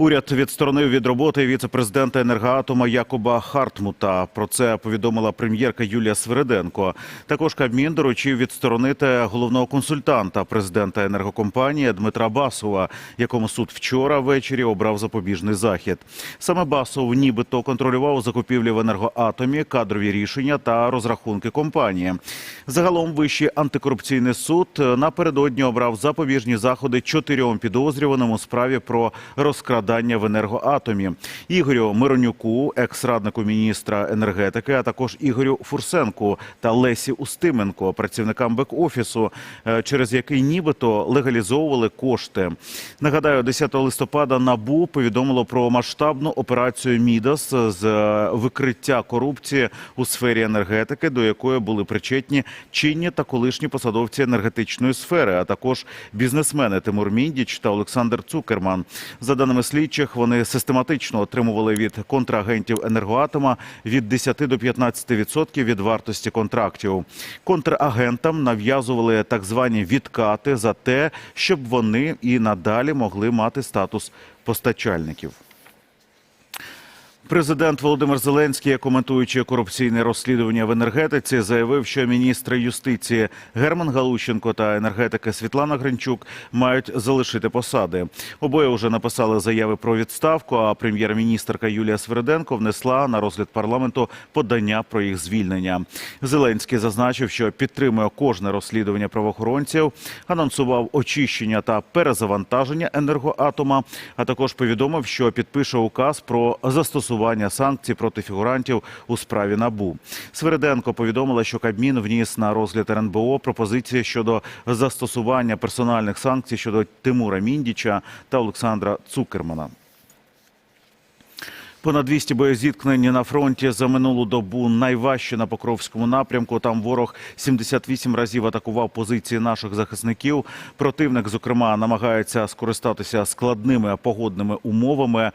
Уряд відсторонив від роботи віце-президента енергоатома Якоба Хартмута. Про це повідомила прем'єрка Юлія Свириденко. Також Кабмін доручив відсторонити головного консультанта президента енергокомпанії Дмитра Басова, якому суд вчора ввечері обрав запобіжний захід. Саме Басов нібито контролював закупівлі в енергоатомі, кадрові рішення та розрахунки компанії. Загалом Вищий антикорупційний суд напередодні обрав запобіжні заходи чотирьом підозрюваним у справі про розкрадання в енергоатомі. Ігорю Миронюку, екс-раднику міністра енергетики, а також Ігорю Фурсенку та Лесі Устименко, працівникам бек-офісу, е, через який нібито легалізовували кошти. Нагадаю, 10 листопада НАБУ повідомило про масштабну операцію Мідас з е, викриття корупції у сфері енергетики, до якої були причетні чинні та колишні посадовці енергетичної сфери, а також бізнесмени Тимур Міндіч та Олександр Цукерман. За даними слідчих, вони систематично отримували від контрагентів енергоатома від 10 до 15% від вартості контрактів. Контрагентам нав'язували так звані відкати за те, щоб вони і надалі могли мати статус постачальників. Президент Володимир Зеленський, коментуючи корупційне розслідування в енергетиці, заявив, що міністри юстиції Герман Галущенко та енергетики Світлана Гринчук мають залишити посади. Обоє вже написали заяви про відставку. А прем'єр-міністрка Юлія Свириденко внесла на розгляд парламенту подання про їх звільнення. Зеленський зазначив, що підтримує кожне розслідування правоохоронців, анонсував очищення та перезавантаження енергоатома, а також повідомив, що підпише указ про застосування санкцій проти фігурантів у справі НАБУ. Свериденко повідомила, що Кабмін вніс на розгляд РНБО пропозиції щодо застосування персональних санкцій щодо Тимура Міндіча та Олександра Цукермана. Понад 200 боєзіткнень на фронті за минулу добу найважче на Покровському напрямку. Там ворог 78 разів атакував позиції наших захисників. Противник, зокрема, намагається скористатися складними погодними умовами.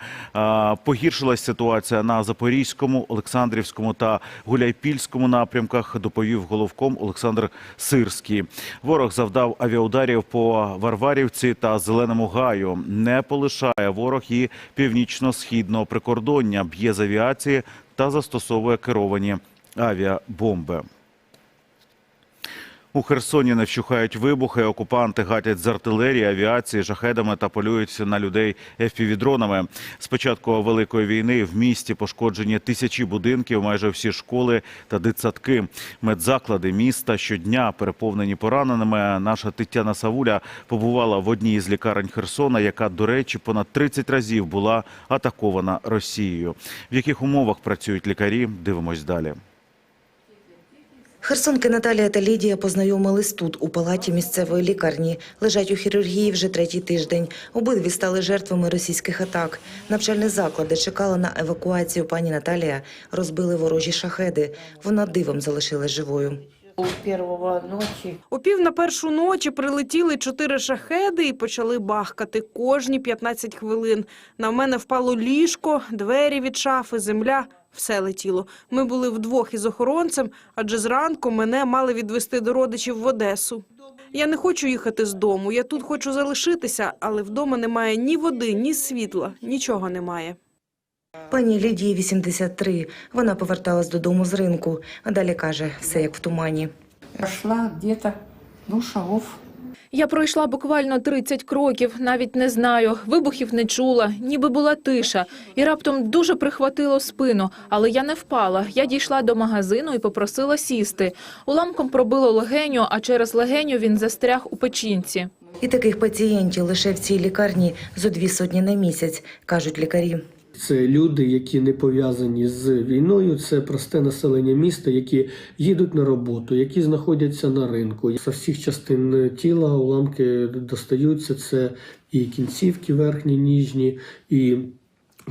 Погіршилась ситуація на Запорізькому, Олександрівському та Гуляйпільському напрямках. Доповів головком Олександр Сирський. Ворог завдав авіаударів по Варварівці та Зеленому гаю. Не полишає ворог і північно-східного прикордоння, б'є з авіації та застосовує керовані авіабомби. У Херсоні не вщухають вибухи. Окупанти гатять з артилерії, авіації, жахедами та полюють на людей FPV-дронами. З початку великої війни в місті пошкоджені тисячі будинків, майже всі школи та дитсадки. Медзаклади міста щодня переповнені пораненими. Наша Тетяна Савуля побувала в одній із лікарень Херсона, яка, до речі, понад 30 разів була атакована Росією. В яких умовах працюють лікарі? Дивимось далі. Херсонки Наталія та Лідія познайомились тут, у палаті місцевої лікарні. Лежать у хірургії вже третій тиждень. Обидві стали жертвами російських атак. Навчальні заклади чекали на евакуацію. Пані Наталія розбили ворожі шахеди. Вона дивом залишилась живою. У первого ночі У пів на першу ночі прилетіли чотири шахеди і почали бахкати кожні 15 хвилин. На мене впало ліжко, двері від шафи, земля. Все летіло. Ми були вдвох із охоронцем, адже зранку мене мали відвести до родичів в Одесу. Я не хочу їхати з дому. Я тут хочу залишитися, але вдома немає ні води, ні світла, нічого немає. Пані Лідії 83. Вона поверталась додому з ринку. А далі каже, все як в тумані. прошла где-то ну, шагов Я пройшла буквально 30 кроків, навіть не знаю, вибухів не чула, ніби була тиша. І раптом дуже прихватило спину, але я не впала. Я дійшла до магазину і попросила сісти. Уламком пробило легеню, а через легеню він застряг у печінці. І таких пацієнтів лише в цій лікарні зо дві сотні на місяць, кажуть лікарі. Це люди, які не пов'язані з війною. Це просте населення міста, які їдуть на роботу, які знаходяться на ринку. З всіх частин тіла уламки достаються. Це і кінцівки верхні, ніжні, і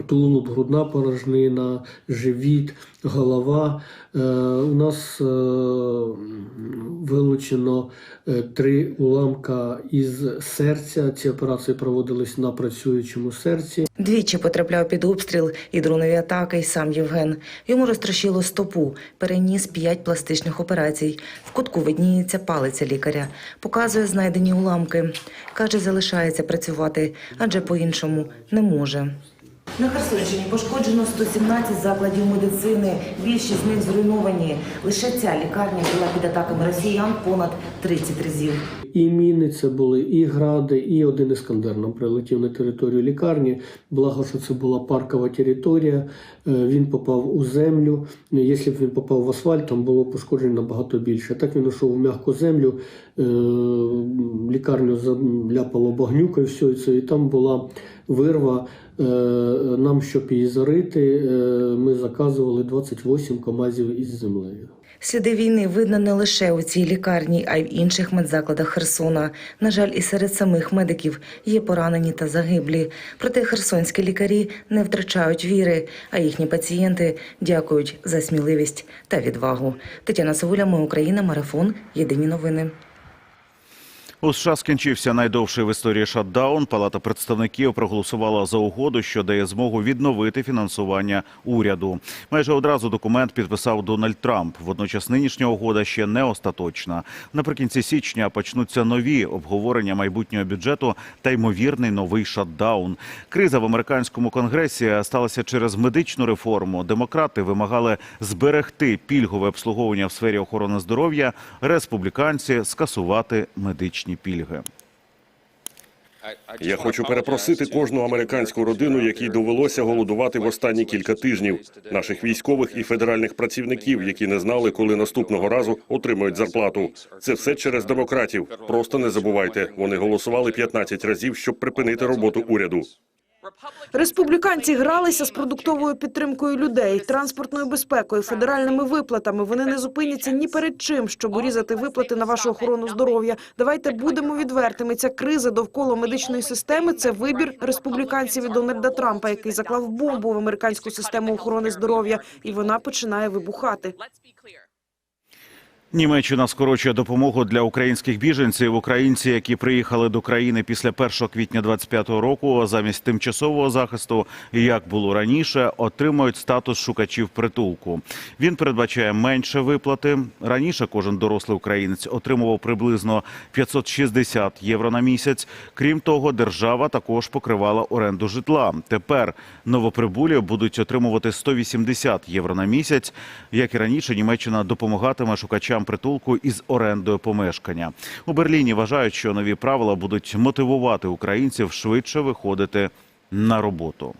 тулуб, грудна порожнина, живіт, голова. Е, у нас е, вилучено е, три уламка із серця. Ці операції проводились на працюючому серці. Двічі потрапляв під обстріл і дронові атаки, і сам Євген. Йому розтрощило стопу, переніс п'ять пластичних операцій. В кутку видніється палиця лікаря. Показує знайдені уламки. Каже, залишається працювати, адже по-іншому не може. На Херсонщині пошкоджено 117 закладів медицини. Більшість з них зруйновані. Лише ця лікарня була під атаками росіян понад 30 разів. І міни це були, і гради, і один іскандер нам прилетів на територію лікарні. Благо, що це була паркова територія. Е, Він попав у землю. Ну, Якщо б він попав в асфальт, там було пошкоджень набагато більше. Так він йшов в м'яку землю, е, лікарню заляпало багнюкою, все це, і там була вирва. Е, Нам, щоб її зарити, е, ми заказували 28 комазів із землею. Сліди війни видно не лише у цій лікарні, а й в інших медзакладах Херсона. На жаль, і серед самих медиків є поранені та загиблі. Проте херсонські лікарі не втрачають віри, а їхні пацієнти дякують за сміливість та відвагу. Тетяна Савуля, Ми Україна, марафон. Єдині новини. У США скінчився найдовший в історії шатдаун. Палата представників проголосувала за угоду, що дає змогу відновити фінансування уряду. Майже одразу документ підписав Дональд Трамп. Водночас нинішня угода ще не остаточна. Наприкінці січня почнуться нові обговорення майбутнього бюджету та ймовірний новий шатдаун. Криза в американському конгресі сталася через медичну реформу. Демократи вимагали зберегти пільгове обслуговування в сфері охорони здоров'я. Республіканці скасувати медичні пільги. Я хочу перепросити кожну американську родину, якій довелося голодувати в останні кілька тижнів, наших військових і федеральних працівників, які не знали, коли наступного разу отримають зарплату. Це все через демократів. Просто не забувайте, вони голосували 15 разів, щоб припинити роботу уряду. Республіканці гралися з продуктовою підтримкою людей, транспортною безпекою, федеральними виплатами. Вони не зупиняться ні перед чим, щоб урізати виплати на вашу охорону здоров'я. Давайте будемо відвертими. Ця криза довкола медичної системи це вибір республіканців і Дональда Трампа, який заклав бомбу в американську систему охорони здоров'я, і вона починає вибухати. Німеччина скорочує допомогу для українських біженців. Українці, які приїхали до країни після 1 квітня 25-го року, замість тимчасового захисту, як було раніше, отримують статус шукачів притулку. Він передбачає менше виплати. Раніше кожен дорослий українець отримував приблизно 560 євро на місяць. Крім того, держава також покривала оренду житла. Тепер новоприбулі будуть отримувати 180 євро на місяць. Як і раніше, Німеччина допомагатиме шукачам притулку із орендою помешкання. У Берліні вважають, що нові правила будуть мотивувати українців швидше виходити на роботу.